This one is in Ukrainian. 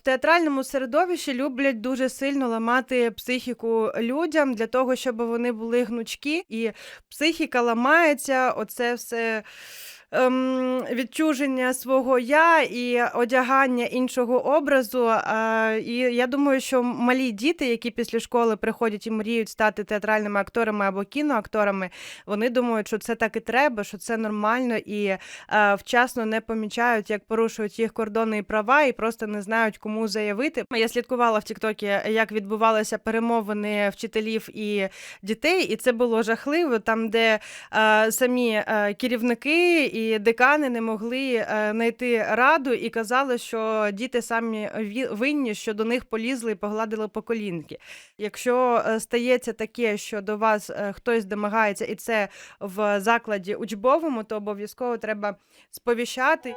В театральному середовищі люблять дуже сильно ламати психіку людям для того, щоб вони були гнучкі, і психіка ламається, оце все. Ем, відчуження свого я і одягання іншого образу. А, і я думаю, що малі діти, які після школи приходять і мріють стати театральними акторами або кіноакторами, вони думають, що це так і треба, що це нормально, і е, вчасно не помічають, як порушують їх кордони і права, і просто не знають, кому заявити. Я слідкувала в Тіктокі, як відбувалися перемовини вчителів і дітей, і це було жахливо, там, де е, самі е, керівники і декани не могли е, знайти раду і казали, що діти самі винні, що до них полізли і погладили по колінки. Якщо е, стається таке, що до вас е, хтось домагається, і це в закладі учбовому, то обов'язково треба сповіщати.